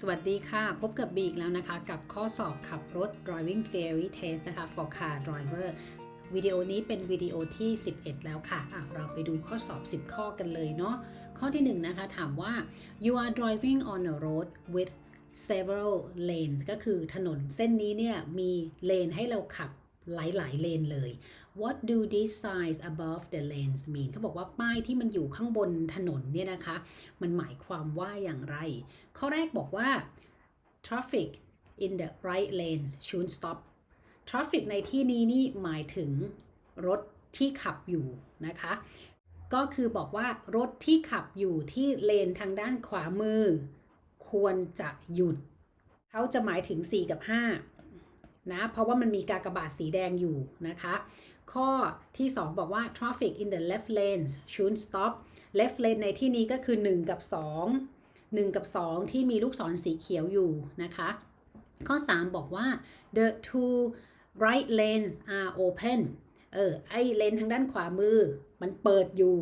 สวัสดีค่ะ พบกับบีอีกแล้วนะคะ กับข้อสอบขับรถ driving theory test นะคะ for car driver วิดีโอนี้เป็นวิดีโอที่ 11 แล้วค่ะะเราไปดูข้อสอบ 10 ข้อกันเลยเนาะข้อที่ 1 นะคะ ถามว่า you are driving on a road with several lanes ก็คือถนนเส้นนี้เนี่ยมีเลนให้เราขับ หลายๆเลนเลย What do these signs above the lanes mean เขาบอกว่าป้ายที่มันอยู่ข้างบนถนนเนี่ยนะคะ มันหมายความว่าอย่างไร ข้อแรกบอกว่า traffic in the right lanes should stop traffic ในที่นี้นี่หมายถึงรถที่ขับอยู่นะคะ ก็คือบอกว่ารถที่ขับอยู่ที่เลนทางด้านขวามือ ควรจะหยุด เขาจะหมายถึง 4 กับ 5 นะ เพราะว่ามันมีกากบาทสีแดงอยู่นะคะ ข้อที่ 2 บอกว่า traffic in the left lanes should stop left lane ในที่นี้ก็คือ 1 กับ 2 1 กับ 2 ที่มีลูกศรสีเขียวอยู่นะคะ ข้อ 3 บอกว่า the two right lanes are open เออไอเลนทางด้านขวามือมันเปิดอยู่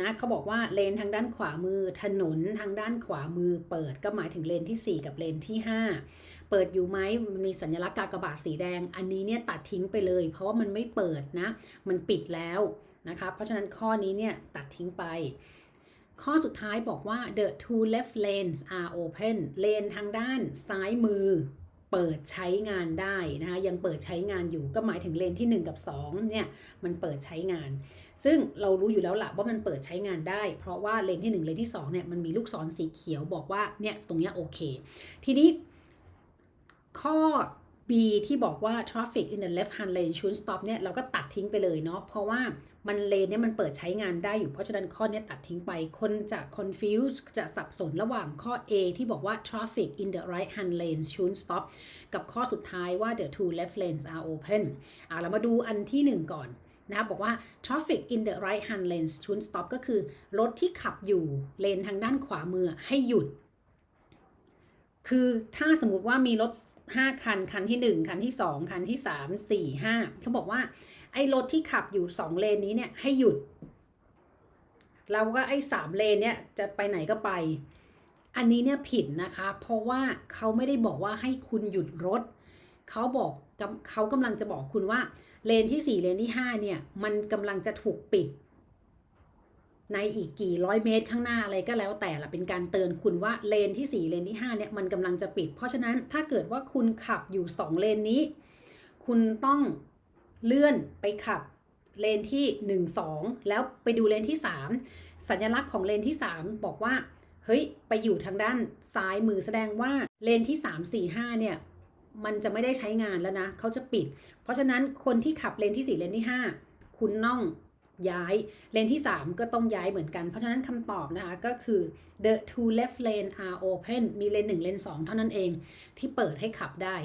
นะเขาบอกว่าเลนทางด้านขวามือถนนทางด้านขวามือเปิดก็หมายถึงเลนที่ 4 กับเลนที่ 5 เปิดอยู่ไหมมันมีสัญลักษณ์กากบาทสีแดง อันนี้เนี่ยตัดทิ้งไปเลย เพราะว่ามันไม่เปิดนะ มันปิดแล้วนะคะเพราะฉะนั้นข้อนี้เนี่ยตัดทิ้งไป ข้อสุดท้ายบอกว่า the two left lanes are open เลนทางด้านซ้ายมือ เปิดใช้งานได้นะคะยังเปิดใช้งานอยู่ก็หมายถึงเลนที่ 1 กับ2เนี่ยมันเปิดใช้งาน ซึ่งเรารู้อยู่แล้วล่ะว่ามันเปิดใช้งานได้ เพราะว่าเลนที่ 1 เลนที่2เนี่ยมันมีลูกศรสีเขียวบอกว่าเนี่ยตรงเนี้ยโอเค ทีนี้ข้อ B ที่บอกว่า traffic in the left hand lane should stop เนี่ยเราก็ตัดทิ้งไปเลยเนาะเพราะว่ามันเลนเนี่ยมันเปิดใช้งานได้อยู่เพราะฉะนั้นข้อนี้ตัดทิ้งไป คนจะ confuse จะสับสนระหว่างข้อ A ที่บอกว่า traffic in the right hand lane should stop กับข้อสุดท้ายว่า the two left lanes are open อะเรามาดูอันที่หนึ่งก่อนนะครับบอกว่า traffic in the right hand lane should stop ก็คือรถที่ขับอยู่เลนทางด้านขวามือให้หยุด คือถ้าสมมติว่ามีรถ 5 คัน คันที่ 1 คันที่ 2 คันที่ 3 4 5เขาบอกว่า ไอ้รถที่ขับอยู่ 2 เลนนี้เนี่ยให้หยุด เราก็ไอ้3เลนเนี่ยจะไปไหนก็ไป อันนี้เนี่ยผิดนะคะ เพราะว่าเขาไม่ได้บอกว่าให้คุณหยุดรถ เขาบอกเขากำลังจะบอกคุณว่าเลนที่ 4 เลนที่ 5 เนี่ย มันกำลังจะถูกปิด ในอีกกี่ร้อยเมตรข้างหน้าอะไรก็แล้วแต่ละเป็นการเตือนคุณว่าเลนที่ 4 เลนที่ 5 เนี่ยมันกำลังจะปิด เพราะฉะนั้นถ้าเกิดว่าคุณขับอยู่ 2 เลนนี้ คุณต้องเลื่อนไปขับเลนที่ 1 2 แล้วไปดูเลนที่ 3 สัญลักษณ์ของเลนที่ 3 บอกว่าเฮ้ยไปอยู่ทางด้านซ้ายมือแสดงว่าเลนที่ 3 4 5 เนี่ยมันจะไม่ได้ใช้งานแล้วนะเขาจะปิด เพราะฉะนั้นคนที่ขับเลนที่ 4 เลนที่ 5 คุณต้อง ย้ายเลนที่ 3 ก็ต้องย้ายเหมือนกัน เพราะฉะนั้นคำตอบนะคะก็คือ the two left lane are open มีเลน1เลน2 เท่านั้นเอง ที่เปิดให้ขับได้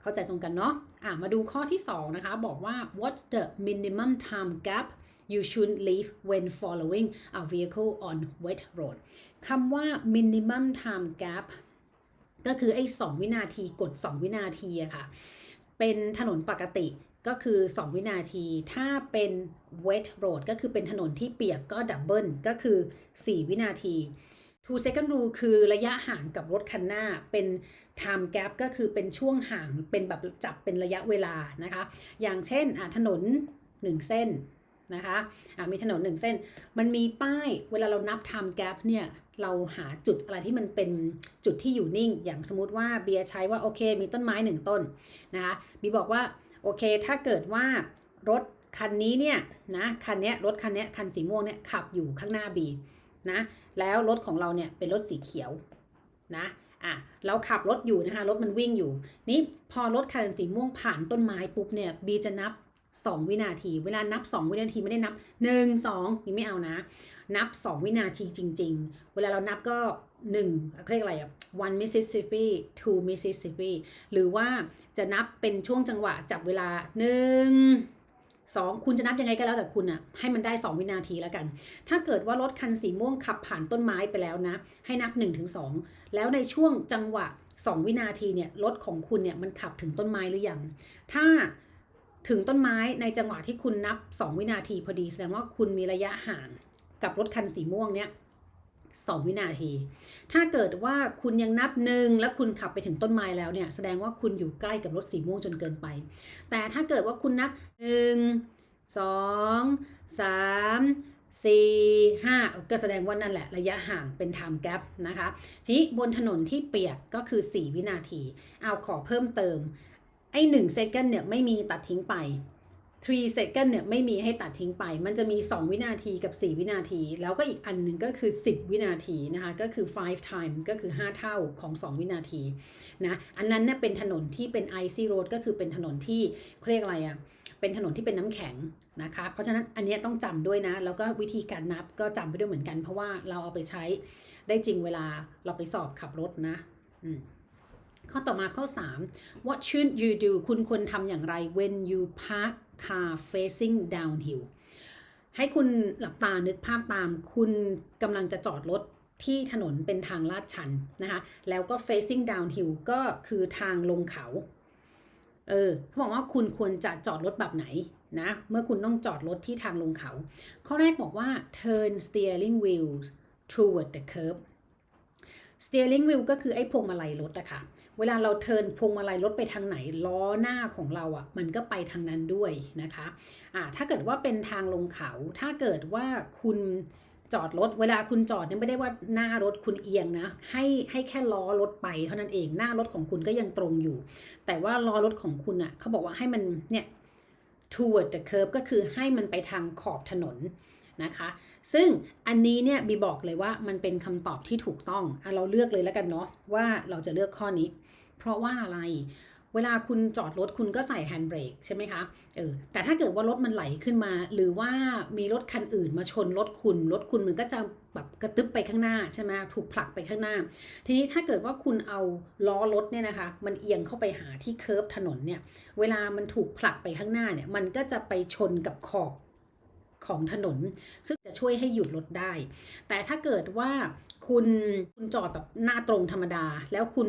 เข้าใจตรงกันเนาะะมาดูข้อที่ 2 นะคะ บอกว่า what's the minimum time gap you should leave when following a vehicle on wet road คำว่า minimum time gap ก็คือไอ้2วินาทีกด 2 วินาทีอะค่ะ เป็นถนนปกติ ก็คือ 2 วินาที ถ้าเป็น wet road ก็คือเป็นถนนที่เปียกก็ดับเบิลก็คือ 4 วินาที two second rule คือระยะห่างกับรถคันหน้าเป็น time gap ก็คือเป็นช่วงห่างเป็นแบบจับเป็นระยะเวลานะคะ อย่างเช่นถนน 1 เส้นนะคะะมีถนน 1 เส้น มันมีป้ายเวลาเรานับ time gap เนี่ยเราหาจุดอะไรที่มันเป็นจุดที่อยู่นิ่ง อย่างสมมติว่าเบียร์ใช้ว่าโอเค มีต้นไม้หนึ่งต้นนะคะบีบอกว่า โอเค ถ้าเกิดว่ารถคันนี้เนี่ยนะคันนี้รถคันนี้คันสีม่วงเนี่ยขับอยู่ข้างหน้าบีนะแล้วรถของเราเนี่ยเป็นรถสีเขียวนะอะเราขับรถอยู่นะคะรถมันวิ่งอยู่นี่พอรถคันสีม่วงผ่านต้นไม้ปุ๊บเนี่ยบีจะนับ 2 วินาที เวลานับ 2 วินาทีไม่ได้นับ 1 2นี่ไม่เอานะ นับ 2 วินาทีจริง ๆ เวลาเรานับก็ 1เรียกอะไรอะ one Mississippi two Mississippi หรือว่าจะนับเป็นช่วงจังหวะจับเวลา1 2คุณจะนับยังไงก็แล้วแต่คุณอะให้มันได้ 2 วินาทีแล้วกัน ถ้าเกิดว่ารถคันสีม่วงขับผ่านต้นไม้ไปแล้วนะ ให้นับ 1-2 แล้วในช่วงจังหวะ 2 วินาทีเนี่ยรถของคุณเนี่ยมันขับถึงต้นไม้หรือยัง ถ้าถึงต้นไม้ในจังหวะที่คุณนับ 2 วินาทีพอดีแสดงว่าคุณมีระยะห่างกับรถคันสีม่วงเนี่ย 2 วินาที ถ้าเกิดว่าคุณยังนับหนึ่งแล้วคุณขับไปถึงต้นไม้แล้วเนี่ยแสดงว่าคุณอยู่ใกล้กับรถสีม่วงจนเกินไป แต่ถ้าเกิดว่าคุณนับ 1 2 3 4 5 ก็แสดงว่านั่นแหละระยะห่างเป็น time gap นะคะ ทีนี้บนถนนที่เปียกก็คือ 4 วินาที เอาขอเพิ่มเติมไอ้1 second เนี่ยไม่มีตัดทิ้งไป 3 second เนี่ยไม่มีให้ตัดทิ้งไป มันจะมี 2 วินาทีกับ 4 วินาที แล้วก็อีกอันหนึ่งก็คือ 10 วินาทีนะคะ ก็คือ 5 time ก็คือ 5 เท่าของ 2 วินาทีนะ อันนั้นเนี่ยเป็นถนนที่เป็น icy road ก็คือเป็นถนนที่เรียกอะไรอะเป็นถนนที่เป็นน้ำแข็งนะคะ เพราะฉะนั้นอันนี้ต้องจำด้วยนะ แล้วก็วิธีการนับก็จำไปด้วยเหมือนกัน เพราะว่าเราเอาไปใช้ได้จริงเวลาเราไปสอบขับรถนะ อืม ข้อต่อมาข้อ 3 what should you do คุณควรทำอย่างไร when you park car facing downhill ให้คุณหลับตานึกภาพตาม คุณกำลังจะจอดรถที่ถนนเป็นทางลาดชันนะคะ แล้วก็ facing downhill ก็คือทางลงเขา เออเขาบอกว่าคุณควรจะจอดรถแบบไหนนะ เมื่อคุณต้องจอดรถที่ทางลงเขา ข้อแรกบอกว่า turn steering wheel toward the curb steering wheel ก็คือไอ้พวงมาลัยรถอะค่ะ เวลาเราเทินพวงมาลัยรถไปทางไหนล้อหน้าของเราอะ่ะมันก็ไปทางนั้นด้วยนะคะอ่าถ้าเกิดว่าเป็นทางลงเขา ถ้าเกิดว่าคุณจอดรถ เวลาคุณจอดเนี่ยไม่ได้ว่าหน้ารถคุณเอียงนะ ให้ให้แค่ล้อรถไปเท่านั้นเอง หน้ารถของคุณก็ยังตรงอยู่ แต่ว่าล้อรถของคุณอะ่ะเขาบอกว่าให้มันเนี่ย toward the curb ก็คือให้มันไปทางขอบถนน นะคะ ซึ่งอันนี้เนี่ยบีบอกเลยว่ามันเป็นคำตอบที่ถูกต้องอะเราเลือกเลยแล้วกันเนาะว่าเราจะเลือกข้อนี้ เพราะว่าอะไรเวลาคุณจอดรถคุณก็ใส่แฮนด์เบรกใช่ไหมคะ เออ แต่ถ้าเกิดว่ารถมันไหลขึ้นมา หรือว่ามีรถคันอื่นมาชนรถคุณ รถคุณมันก็จะแบบกระตึบไปข้างหน้าใช่ไหมถูกผลักไปข้างหน้า ทีนี้ถ้าเกิดว่าคุณเอาล้อรถเนี่ยนะคะ มันเอียงเข้าไปหาที่เคิร์ฟถนนเนี่ย เวลามันถูกผลักไปข้างหน้าเนี่ย มันก็จะไปชนกับขอบ ของถนน ซึ่งจะช่วยให้หยุดรถได้ แต่ถ้าเกิดว่าคุณคุณจอดแบบหน้าตรงธรรมดา แล้วคุณ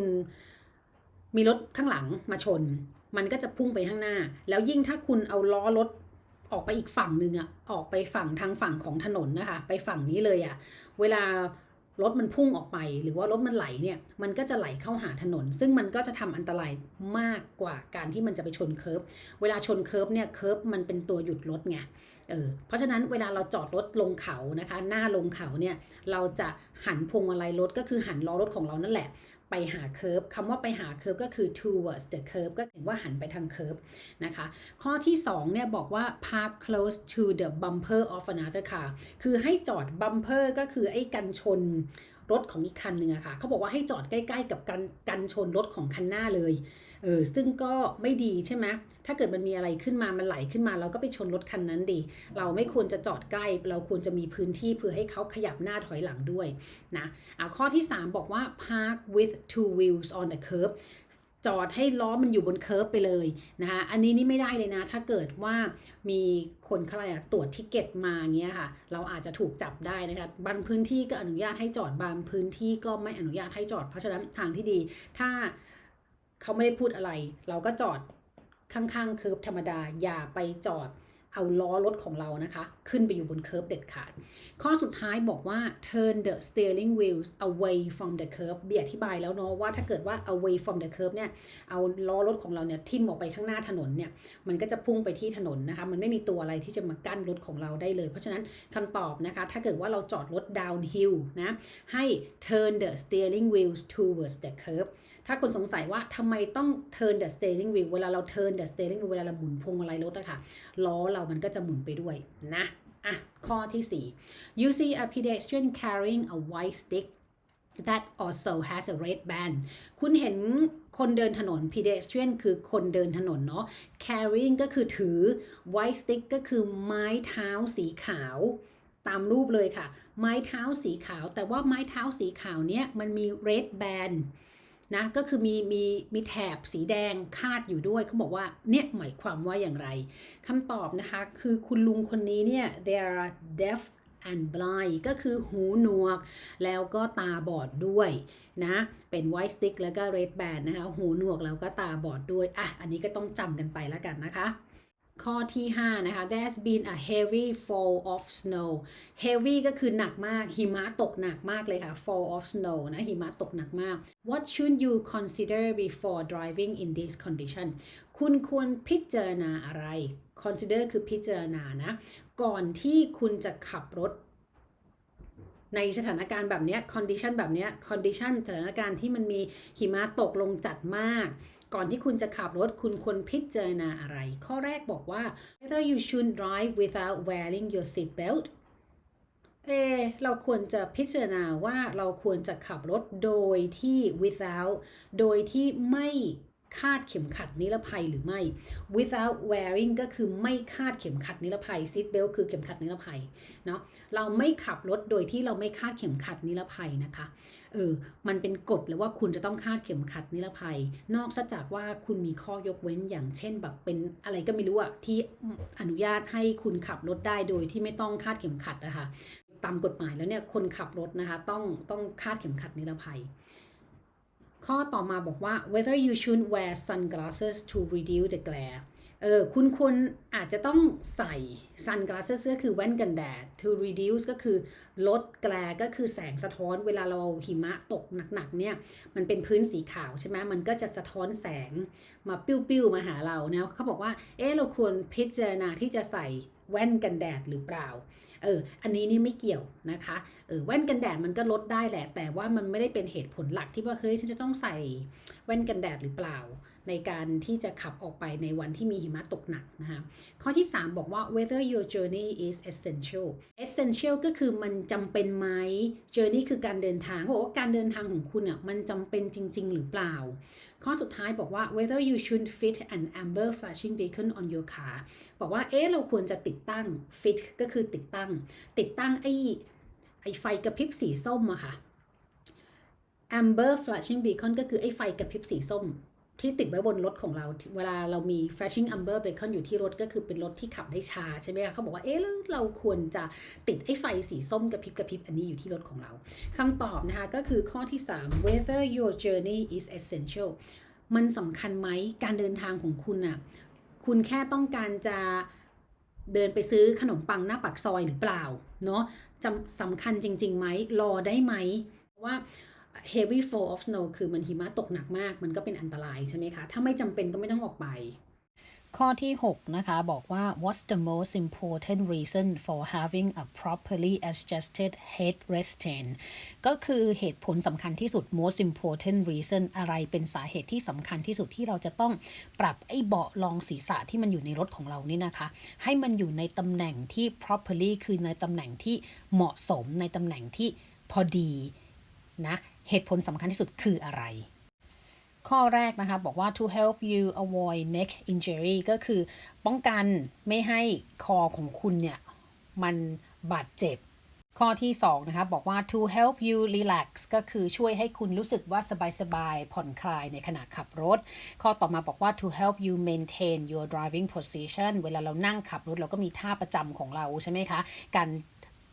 มีรถข้างหลังมาชน มันก็จะพุ่งไปข้างหน้า แล้วยิ่งถ้าคุณเอาล้อรถออกไปอีกฝั่งหนึ่งอะออกไปฝั่งทางฝั่งของถนนนะคะ ไปฝั่งนี้เลยอะเวลารถมันพุ่งออกไป หรือว่ารถมันไหลเนี่ยมันก็จะไหลเข้าหาถนน ซึ่งมันก็จะทำอันตรายมากกว่าการที่มันจะไปชนเคิร์ฟเวลาชนเคิร์ฟเนี่ยเคิร์ฟมันเป็นตัวหยุดรถไง เออเพราะฉะนั้นเวลาเราจอดรถลงเขานะคะ หน้าลงเขาเนี่ยเราจะหันพวงมาลัยรถก็คือหันล้อรถของเรานั่นแหละ ไปหาเคิร์ฟคำว่าไปหาเคิร์ฟก็คือ towards the curve ก็เห็นว่าหันไปทางเคิร์ฟนะคะ ข้อที่2เนี่ยบอกว่า park close to the bumper of another car คือให้จอด bumper ก็คือไอ้กันชน รถของอีกคันหนึ่งอะค่ะเขาบอกว่าให้จอดใกล้ ๆ กับกันกันชนรถของคันหน้าเลยเออซึ่งก็ไม่ดีใช่ไหมถ้าเกิดมันมีอะไรขึ้นมามันไหลขึ้นมา เราก็ไปชนรถคันนั้นดีเราไม่ควรจะจอดใกล้ เราควรจะมีพื้นที่เพื่อให้เขาขยับหน้าถอยหลังด้วยนะอะข้อที่ 3 บอกว่า park with two wheels on the curb จอดให้ล้อมันอยู่บนเคิร์ฟไปเลยนะคะอันนี้นี่ไม่ได้เลยนะ ถ้าเกิดว่ามีคนเขาอะไรตรวจทิเก็ตมาเงี้ยค่ะ เราอาจจะถูกจับได้นะคะบางพื้นที่ก็อนุญาตให้จอดบางพื้นที่ก็ไม่อนุญาตให้จอด เพราะฉะนั้นทางที่ดี ถ้าเขาไม่ได้พูดอะไร เราก็จอดข้างๆเคิร์ฟธรรมดาอย่าไปจอด เอาล้อรถของเรานะคะ ขึ้นไปอยู่บนเคิร์ฟเด็ดขาด ข้อสุดท้ายบอกว่า turn the steering wheels away from the curve เบียอธิบายแล้วเนาะว่าถ้าเกิดว่า away from the curve เนี่ย เอาล้อรถของเราเนี่ยทิ่มออกไปข้างหน้าถนนเนี่ย มันก็จะพุ่งไปที่ถนนนะคะ มันไม่มีตัวอะไรที่จะมากั้นรถของเราได้เลย เพราะฉะนั้นคำตอบนะคะ ถ้าเกิดว่าเราจอดรถ downhill นะ ให้ turn the steering wheels towards the curve ถ้าคนสงสัยว่าทำไมต้อง turn the steering wheel เวลาเรา turn the steering wheel เวลาเราหมุนพวงมาลัยรถอะค่ะล้อเรามันก็จะหมุนไปด้วยนะ อะ ข้อที่ 4 you see a pedestrian carrying a white stick that also has a red band คุณเห็นคนเดินถนน pedestrian คือคนเดินถนนเนาะ carrying ก็คือถือ white stick ก็คือไม้เท้าสีขาวตามรูปเลยค่ะ ไม้เท้าสีขาว แต่ว่าไม้เท้าสีขาวเนี้ยมันมี red band นะก็คือมีมีมีแถบสีแดงคาดอยู่ด้วยเขาบอกว่าเนี่ยหมายความว่าอย่างไรคำตอบนะคะคือคุณลุงคนนี้เนี่ย they are deaf and blind ก็คือหูหนวก แล้วก็ตาบอดด้วยนะ เป็น white stick แล้วก็ red band นะคะ หูหนวกแล้วก็ตาบอดด้วย อะ อันนี้ก็ต้องจำกันไปแล้วกันนะคะ ข้อที่ 5 นะคะ there's been a heavy fall of snow heavy ก็คือหนักมาก หิมะตกหนักมากเลยค่ะ fall of snow นะ หิมะตกหนักมาก what should you consider before driving in this condition คุณควรพิจารณาอะไร consider คือพิจารณานะ ก่อนที่คุณจะขับรถ ในสถานการณ์แบบเนี้ย condition แบบเนี้ย condition สถานการณ์ที่มันมีหิมะตกลงจัดมาก ก่อนที่คุณจะขับรถคุณควรพิจารณาอะไร ข้อแรกบอกว่า whether you should drive without wearing your seat belt เอเราควรจะพิจารณาว่าเราควรจะขับรถโดยที่ without โดยที่ไม่ คาดเข็มขัดนิรภัยหรือไม่ without wearing ก็คือไม่คาดเข็มขัดนิรภัย seat belt คือเข็มขัดนิรภัยเนาะ เราไม่ขับรถโดยที่เราไม่คาดเข็มขัดนิรภัยนะคะ เออ มันเป็นกฎเลยว่าคุณจะต้องคาดเข็มขัดนิรภัย นอกจากว่าคุณมีข้อยกเว้นอย่างเช่นแบบเป็นอะไรก็ไม่รู้อะที่อนุญาตให้คุณขับรถได้โดยที่ไม่ต้องคาดเข็มขัดนะคะ ตามกฎหมายแล้วเนี่ยคนขับรถนะคะต้องต้องคาดเข็มขัดนิรภัย ข้อต่อมาบอกว่า whether you should wear sunglasses to reduce the glare เออคุณควรอาจจะต้องใส่ sunglasses ก็คือแว่นกันแดด to reduce ก็คือลดแกลก็คือแสงสะท้อนเวลาเราหิมะตกหนักๆเนี่ยมันเป็นพื้นสีขาวใช่ไหมมันก็จะสะท้อนแสงมาปิ้วๆมาหาเราเนะเขาบอกว่าเออเราควรพิจารณาที่จะใส่ แว่นกันแดดหรือเปล่า เออ อันนี้นี่ไม่เกี่ยวนะคะ เออ แว่นกันแดดมันก็ลดได้แหละ แต่ว่ามันไม่ได้เป็นเหตุผลหลักที่ว่า เฮ้ย ฉันจะต้องใส่ แว่นกันแดดหรือเปล่า ในการที่จะขับออกไปในวันที่มีหิมะตกหนักนะคะข้อที่ 3 บอกว่า whether your journey is essential essential ก็คือมันจำเป็นไหม journey คือการเดินทางเขาบอกว่าการเดินทางของคุณอะมันจำเป็นจริง ๆ หรือเปล่า ข้อสุดท้ายบอกว่า whether you should fit an amber flashing beacon on your car บอกว่าเอ๊ะเราควรจะติดตั้ง fit ก็คือติดตั้ง ติดตั้งไอ้ไอ้ไฟกระพริบสีส้มอะค่ะ amber flashing beacon ก็คือไอ้ไฟกระพริบสีส้ม ที่ติดไว้บนรถของเรา เวลาเรามี flashing amber beacon อยู่ที่รถก็คือเป็นรถที่ขับได้ช้าใช่ไหมคะเขาบอกว่าเอ๊ะแล้วเราควรจะติดไอ้ไฟสีส้มกระพริบกระพริบอันนี้อยู่ที่รถของเราคำตอบนะคะก็คือข้อที่ 3 whether your journey is essential มันสำคัญไหมการเดินทางของคุณอะคุณแค่ต้องการจะเดินไปซื้อขนมปังหน้าปากซอยหรือเปล่า เนาะสำคัญจริงๆไหมรอได้ไหมว่า heavy fall of snow คือมันหิมะตกหนักมาก มันก็เป็นอันตรายใช่ไหมคะ ถ้าไม่จำเป็นก็ไม่ต้องออกไป ข้อที่ 6 นะคะ บอกว่า what's the most important reason for having a properly adjusted headrest stand ก็คือเหตุผลสำคัญที่สุด most important reason อะไรเป็นสาเหตุที่สำคัญที่สุดที่เราจะต้องปรับไอ้เบาะรองศีรษะที่มันอยู่ในรถของเรานี่นะคะ ให้มันอยู่ในตำแหน่งที่ properly คือในตำแหน่งที่เหมาะสมในตำแหน่งที่พอดี นะเหตุผลสำคัญที่สุดคืออะไร ข้อแรกนะคะ บอกว่า to help you avoid neck injury ก็คือป้องกันไม่ให้คอของคุณเนี่ย มันบาดเจ็บ ข้อที่ 2 นะคะ บอกว่า to help you relax ก็คือช่วยให้คุณรู้สึกว่าสบายๆผ่อนคลายในขณะขับรถ ข้อต่อมาบอกว่า to help you maintain your driving position เวลาเรานั่งขับรถเราก็มีท่าประจำของเราใช่ไหมคะ การ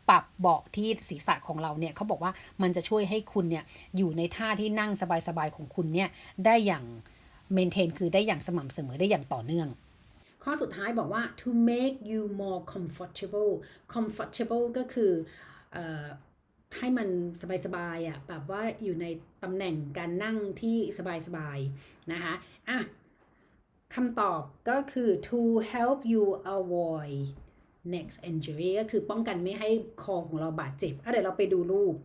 ปรับเบาะที่ศีรษะของเราเนี่ยเขาบอกว่ามันจะช่วยให้คุณเนี่ยอยู่ในท่าที่นั่งสบายๆของคุณเนี่ยได้อย่างเมนเทนคือได้อย่างสม่ำเสมอได้อย่างต่อเนื่องข้อสุดท้ายบอกว่า to make you more comfortable comfortable ก็คือออให้มันสบายๆอะแบบว่าอยู่ในตำแหน่งการนั่งที่สบายๆนะคะอะคำตอบก็คือ to help you avoid neck injury ก็คือป้องกันไม่ให้คอของเราบาดเจ็บเดี๋ยวเราไปดูรูป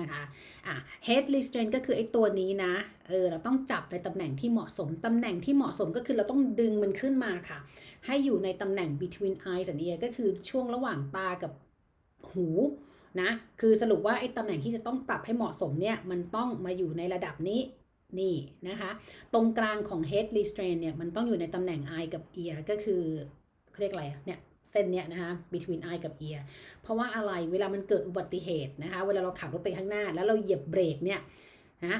นะคะอะ head restraint ก็คือไอ้ตัวนี้นะ เออ เราต้องจับในตำแหน่งที่เหมาะสม ตำแหน่งที่เหมาะสมก็คือเราต้องดึงมันขึ้นมาค่ะ ให้อยู่ในตำแหน่ง between eyes and ear ก็คือช่วงระหว่างตากับหูนะ คือสรุปว่าไอ้ตำแหน่งที่จะต้องปรับให้เหมาะสมเนี่ย มันต้องมาอยู่ในระดับนี้ นี่นะคะ ตรงกลางของ head restraint เนี่ย มันต้องอยู่ในตำแหน่ง eye กับ ear ก็คือเขาเรียกอะไรอะเนี่ย เส้นเนี้ยนะคะ between eye กับ ear เพราะว่าอะไรเวลามันเกิดอุบัติเหตุนะคะ เวลาเราขับรถไปข้างหน้า แล้วเราเหยียบเบรกเนี่ยนะ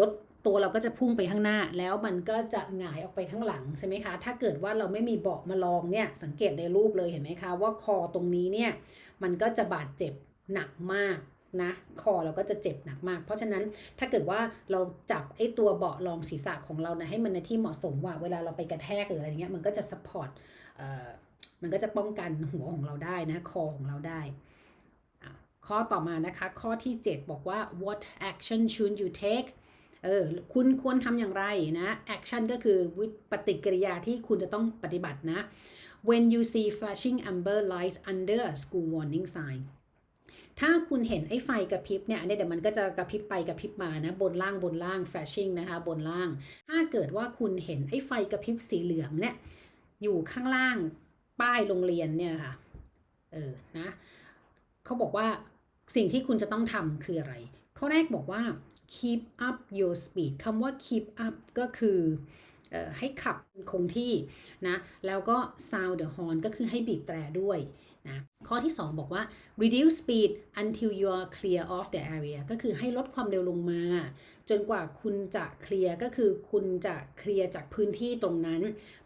รถตัวเราก็จะพุ่งไปข้างหน้า แล้วมันก็จะหงายออกไปข้างหลังใช่ไหมคะ ถ้าเกิดว่าเราไม่มีเบาะมาลองเนี่ยสังเกตในรูปเลยเห็นไหมคะว่าคอตรงนี้เนี่ยมันก็จะบาดเจ็บหนักมากนะคอเราก็จะเจ็บหนักมาก เพราะฉะนั้นถ้าเกิดว่าเราจับไอ้ตัวเบาะรองศีรษะของเรานะให้มันในที่เหมาะสมว่าเวลาเราไปกระแทกหรืออะไรเงี้ยมันก็จะสปอร์ต มันก็จะป้องกันหัวของเราได้นะคอของเราได้ ข้อต่อมานะคะ ข้อที่ 7 บอกว่า what action should you take เออคุณควรทำอย่างไรนะ action ก็คือปฏิกิริยาที่คุณจะต้องปฏิบัตินะ when you see flashing amber lights under a school warning sign ถ้าคุณเห็นไอ้ไฟกระพริบเนี่ยเดี๋ยวมันก็จะกระพริบไปกระพริบมานะบนล่างบนล่าง flashing นะคะบนล่าง ถ้าเกิดว่าคุณเห็นไอ้ไฟกระพริบสีเหลืองเนี่ยอยู่ข้างล่าง ป้ายโรงเรียนเนี่ยค่ะ เออ นะ เขาบอกว่าสิ่งที่คุณจะต้องทำคืออะไร ข้อแรกบอกว่า keep up your speed คำว่า keep up ก็คือออให้ขับคงที่นะ แล้วก็ sound the horn ก็คือให้บีบแตรด้วย นะข้อที่ 2 บอกว่า reduce speed until you are clear of the area ก็คือให้ลดความเร็วลงมา จนกว่าคุณจะเคลียร์ก็คือคุณจะเคลียร์จากพื้นที่ตรงนั้น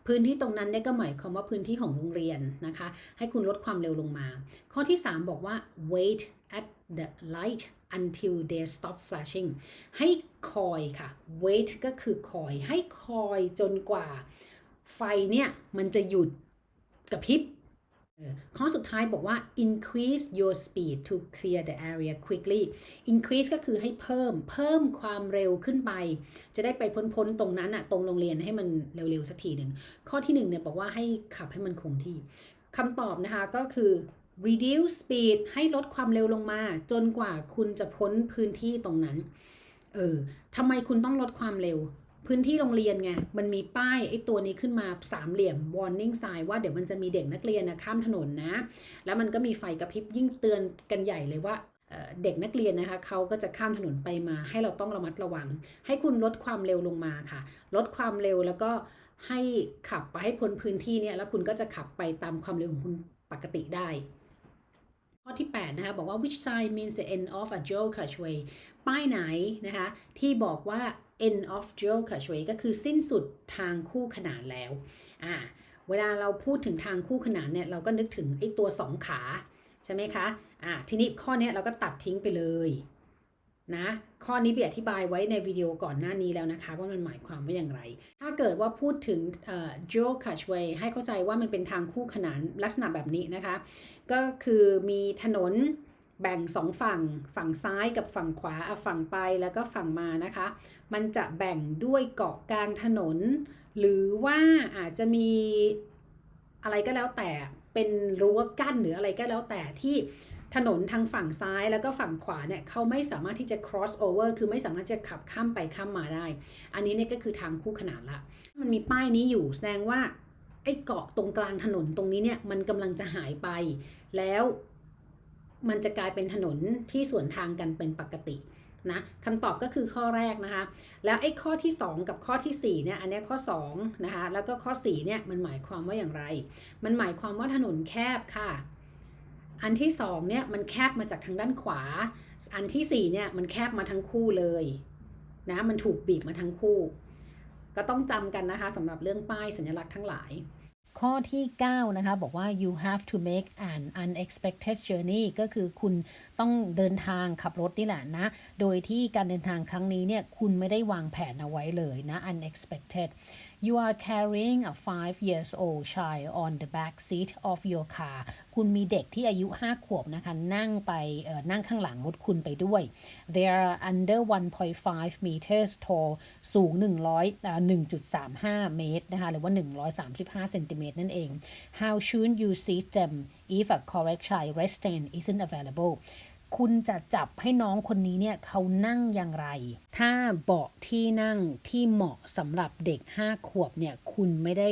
พื้นที่ตรงนั้นเนี่ยก็หมายความว่าพื้นที่ของโรงเรียนนะคะ ให้คุณลดความเร็วลงมา ข้อที่ 3 บอกว่า wait at the light until they stop flashing ให้คอยค่ะ wait ก็คือคอย ให้คอยจนกว่าไฟเนี่ยมันจะหยุดกระพริบ ข้อสุดท้ายบอกว่า increase your speed to clear the area quickly increase ก็คือให้เพิ่มเพิ่มความเร็วขึ้นไป จะได้ไปพ้นๆตรงนั้นอะตรงโรงเรียนให้มันเร็วๆสักทีหนึ่ง ข้อที่หนึ่งเนี่ยบอกว่าให้ขับให้มันคงที่คำตอบนะคะก็คือ reduce speed ให้ลดความเร็วลงมา จนกว่าคุณจะพ้นพื้นที่ตรงนั้น เออทำไมคุณต้องลดความเร็ว พื้นที่โรงเรียนไง มันมีป้ายไอ้ตัวนี้ขึ้นมาสามเหลี่ยม warning sign ว่าเดี๋ยวมันจะมีเด็กนักเรียนนะข้ามถนนนะ แล้วมันก็มีไฟกระพริบยิ่งเตือนกันใหญ่เลยว่าเด็กนักเรียนนะคะเขาก็จะข้ามถนนไปมา ให้เราต้องระมัดระวัง ให้คุณลดความเร็วลงมาค่ะ ลดความเร็วแล้วก็ให้ขับไปให้พ้นพื้นที่เนี่ยแล้วคุณก็จะขับไปตามความเร็วของคุณปกติได้ข้อที่ 8 นะคะ บอกว่า which sign means the end of a dual carriageway ป้ายไหนนะคะ ที่บอกว่า end of dual carriageway ก็คือสิ้นสุดทางคู่ขนานแล้วอ่าเวลาเราพูดถึงทางคู่ขนานเนี่ยเราก็นึกถึงไอ้ตัวสองขาใช่ไหมคะอ่าทีนี้ข้อนี้เราก็ตัดทิ้งไปเลยนะข้อนี้เบียอธิบายไว้ในวิดีโอก่อนหน้านี้แล้วนะคะ ว่ามันหมายความว่าอย่างไร ถ้าเกิดว่าพูดถึง dual carriageway ให้เข้าใจว่ามันเป็นทางคู่ขนานลักษณะแบบนี้นะคะ ก็คือมีถนน แบ่งสองฝั่ง ฝั่งซ้ายกับฝั่งขวาอะฝั่งไปแล้วก็ฝั่งมานะคะ มันจะแบ่งด้วยเกาะกลางถนน หรือว่าอาจจะมีอะไรก็แล้วแต่เป็นรั้วกั้นหรืออะไรก็แล้วแต่ที่ถนนทางฝั่งซ้ายแล้วก็ฝั่งขวาเนี่ยเขาไม่สามารถที่จะ cross over คือไม่สามารถจะขับข้ามไปข้ามมาได้ อันนี้เนี่ยก็คือทางคู่ขนานละ มันมีป้ายนี้อยู่แสดงว่าไอ้เกาะตรงกลางถนนตรงนี้เนี่ยมันกำลังจะหายไปแล้ว มันจะกลายเป็นถนนที่สวนทางกันเป็นปกตินะคำตอบก็คือข้อแรกนะคะ แล้วไอ้ข้อที่ 2 กับข้อที่4เนี่ยอันนี้ข้อ2นะคะแล้วก็ข้อ4เนี่ยมันหมายความว่าอย่างไร มันหมายความว่าถนนแคบค่ะ อันที่2เนี่ยมันแคบมาจากทางด้านขวา อันที่4เนี่ยมันแคบมาทั้งคู่เลยนะมันถูกบีบมาทั้งคู่ ก็ต้องจำกันนะคะสำหรับเรื่องป้ายสัญลักษณ์ทั้งหลาย ข้อที่ 9 นะคะ บอกว่า you have to make an unexpected journey ก็คือคุณต้องเดินทางขับรถนี่แหละนะ โดยที่การเดินทางครั้งนี้เนี่ย คุณไม่ได้วางแผนเอาไว้เลยนะ unexpected you are carrying a five years old child on the back seat of your car คุณมีเด็กที่อายุ 5 ขวบนะคะ นั่งไปนั่งข้างหลังรถคุณไปด้วย they are under 1.5 meters tall สูง 100เอ่อ1.35 เมตรนะคะ หรือว่า 135 เซนติเมตรนั่นเอง how should you seat them if a correct child rest stand isn't available คุณจะจับให้น้องคนนี้เนี่ยเขานั่งอย่างไร ถ้าเบาะที่นั่งที่เหมาะสำหรับเด็ก 5 ขวบเนี่ยคุณไม่ได้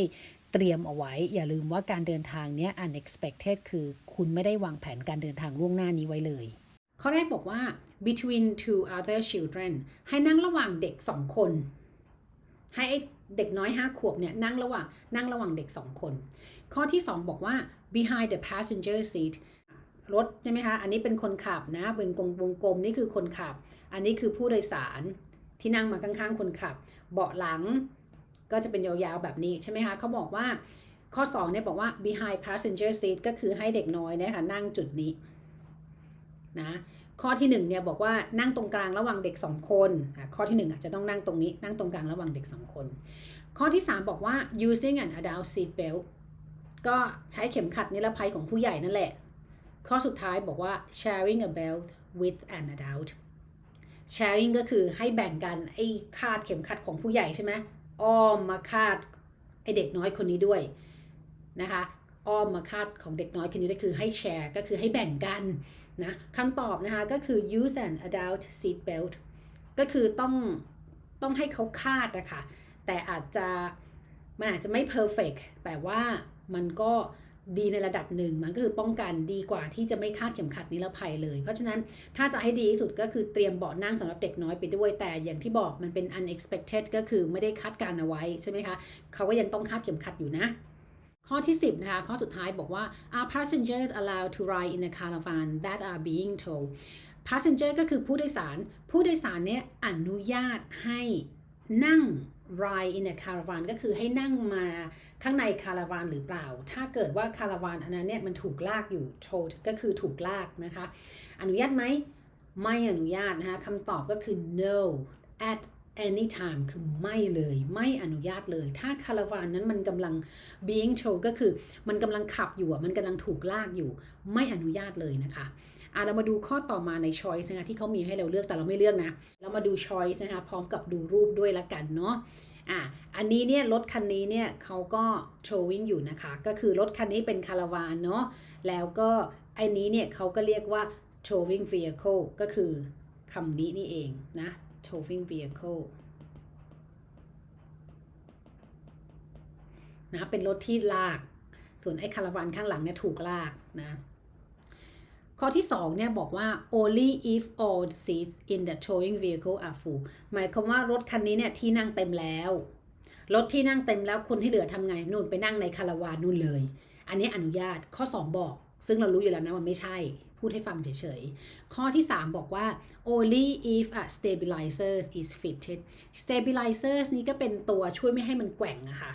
เตรียมเอาไว้ อย่าลืมว่าการเดินทางเนี้ย unexpected คือคุณไม่ได้วางแผนการเดินทางล่วงหน้านี้ไว้เลยข้อแรกบอกว่า between two other children ให้นั่งระหว่างเด็ก2คน ให้เด็กน้อย5ขวบเนี่ยนั่งระหว่างนั่งระหว่างเด็ก2คน ข้อที่2บอกว่า behind the passenger seat รถใช่ไหมคะ อันนี้เป็นคนขับนะเป็นกลมวงกลมนี่คือคนขับ อันนี้คือผู้โดยสารที่นั่งมาข้างๆ คนขับ เบาะหลังก็จะเป็นยาวๆแบบนี้ใช่ไหมคะเขาบอกว่าข้อ2เนี่ยบอกว่า behind passenger seat ก็คือให้เด็กน้อยเนี่ยค่ะนั่งจุดนี้นะข้อที่1เนี่ยบอกว่านั่งตรงกลางระหว่างเด็ก 2 คนอะข้อที่ 1 อาจจะต้องนั่งตรงนี้ นั่งตรงกลางระหว่างเด็ก 2 คน ข้อที่ 3 บอกว่า using an adult seat belt ก็ใช้เข็มขัดนิรภัยของผู้ใหญ่นั่นแหละ ข้อสุดท้ายบอกว่า sharing a belt with an adult sharing ก็คือให้แบ่งกันไอ้คาดเข็มขัดของผู้ใหญ่ใช่ไหมอ้อมมาคาดไอ้เด็กน้อยคนนี้ด้วยนะคะอ้อมมาคาดของเด็กน้อยคนนี้ก็คือให้แชร์ก็คือให้แบ่งกันนะคำตอบนะคะก็คือ use an adult seat belt ก็คือต้องต้องให้เขาคาดนะคะแต่อาจจะมันอาจจะไม่ perfect แต่ว่ามันก็ ดีในระดับหนึ่งมันก็คือป้องกันดีกว่าที่จะไม่คาดเข็มขัดนิรภัยเลย เพราะฉะนั้นถ้าจะให้ดีที่สุดก็คือเตรียมเบาะนั่งสำหรับเด็กน้อยไปด้วยแต่อย่างที่บอกมันเป็น unexpected ก็คือไม่ได้คาดการเอาไว้ใช่ไหมคะเขาก็ยังต้องคาดเข็มขัดอยู่นะ ข้อที่ 10 นะคะ ข้อสุดท้ายบอกว่า are passengers allowed to ride in a caravan that are being towed passenger ก็คือผู้โดยสาร ผู้โดยสารเนี่ยอนุญาตให้นั่ง ride in a caravan ก็คือให้นั่งมาข้างในคาราวานหรือเปล่า ถ้าเกิดว่าคาราวานอันนั้นเนี่ยมันถูกลากอยู่ towed ก็คือถูกลากนะคะ อนุญาตไหม ไม่อนุญาตนะคะคำตอบก็คือ no at any time คือไม่เลย ไม่อนุญาตเลย ถ้าคาราวานนั้นมันกำลัง being towed ก็คือมันกำลังขับอยู่มันกำลังถูกลากอยู่ ไม่อนุญาตเลยนะคะ อะเรามาดูข้อต่อมาใน choice นะคะที่เขามีให้เราเลือกแต่เราไม่เลือกนะ เรามาดู choice นะคะพร้อมกับดูรูปด้วยละกันเนาะอะอันนี้เนี่ยรถคันนี้เนี่ยเขาก็ showing อยู่นะคะ ก็คือรถคันนี้เป็นคาราวานเนาะแล้วก็ไอ้นี้เนี่ยเขาก็เรียกว่า towing vehicle ก็คือคำนี้นี่เองนะ towing vehicle นะเป็นรถที่ลาก ส่วนไอ้คาราวานข้างหลังเนี่ยถูกลากนะ ข้อที่2เนี่ยบอกว่า only if all seats in the towing vehicle are full หมายความว่ารถคันนี้เนี่ยที่นั่งเต็มแล้ว รถที่นั่งเต็มแล้วคนที่เหลือทำไงนู่นไปนั่งในคาราวานนู่นเลย อันนี้อนุญาตข้อ 2 บอก ซึ่งเรารู้อยู่แล้วนะมันไม่ใช่ พูดให้ฟังเฉยๆ ข้อที่ 3 บอกว่า only if a stabilizer is fitted stabilizers นี้ก็เป็นตัวช่วยไม่ให้มันแกว่งอะค่ะ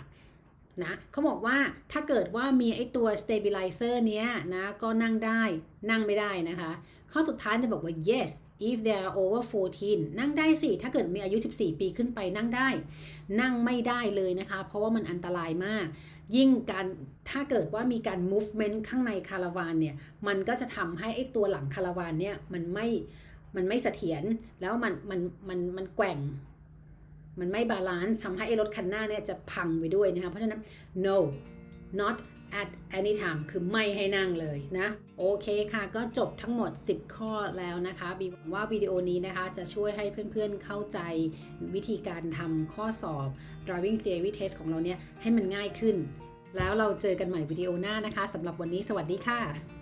นะเขาบอกว่าถ้าเกิดว่ามีไอ้ตัว stabilizer เนี้ยนะก็นั่งได้นั่งไม่ได้นะคะ ข้อสุดท้ายจะบอกว่า yes if they are over 14 นั่งได้สิ ถ้าเกิดมีอายุ 14 ปีขึ้นไปนั่งได้ นั่งไม่ได้เลยนะคะ เพราะว่ามันอันตรายมาก ยิ่งการถ้าเกิดว่ามีการ movement ข้างในคาราวานเนี่ย มันก็จะทำให้ไอ้ตัวหลังคาราวานเนี่ยมันไม่มันไม่เสถียรแล้วมันมันมันมันแกว่ง มันไม่บาลานซ์ทำให้ไอ้รถคันหน้าเนี่ยจะพังไปด้วยนะคะเพราะฉะนั้น no not at any time คือไม่ให้นั่งเลยนะ โอเคค่ะ ก็จบทั้งหมด 10 ข้อแล้วนะคะบีหวังว่าวิดีโอนี้นะคะ จะช่วยให้เพื่อนๆเข้าใจวิธีการทำข้อสอบ driving theory test ของเราเนี่ย ให้มันง่ายขึ้น แล้วเราเจอกันใหม่วิดีโอหน้านะคะสำหรับวันนี้สวัสดีค่ะ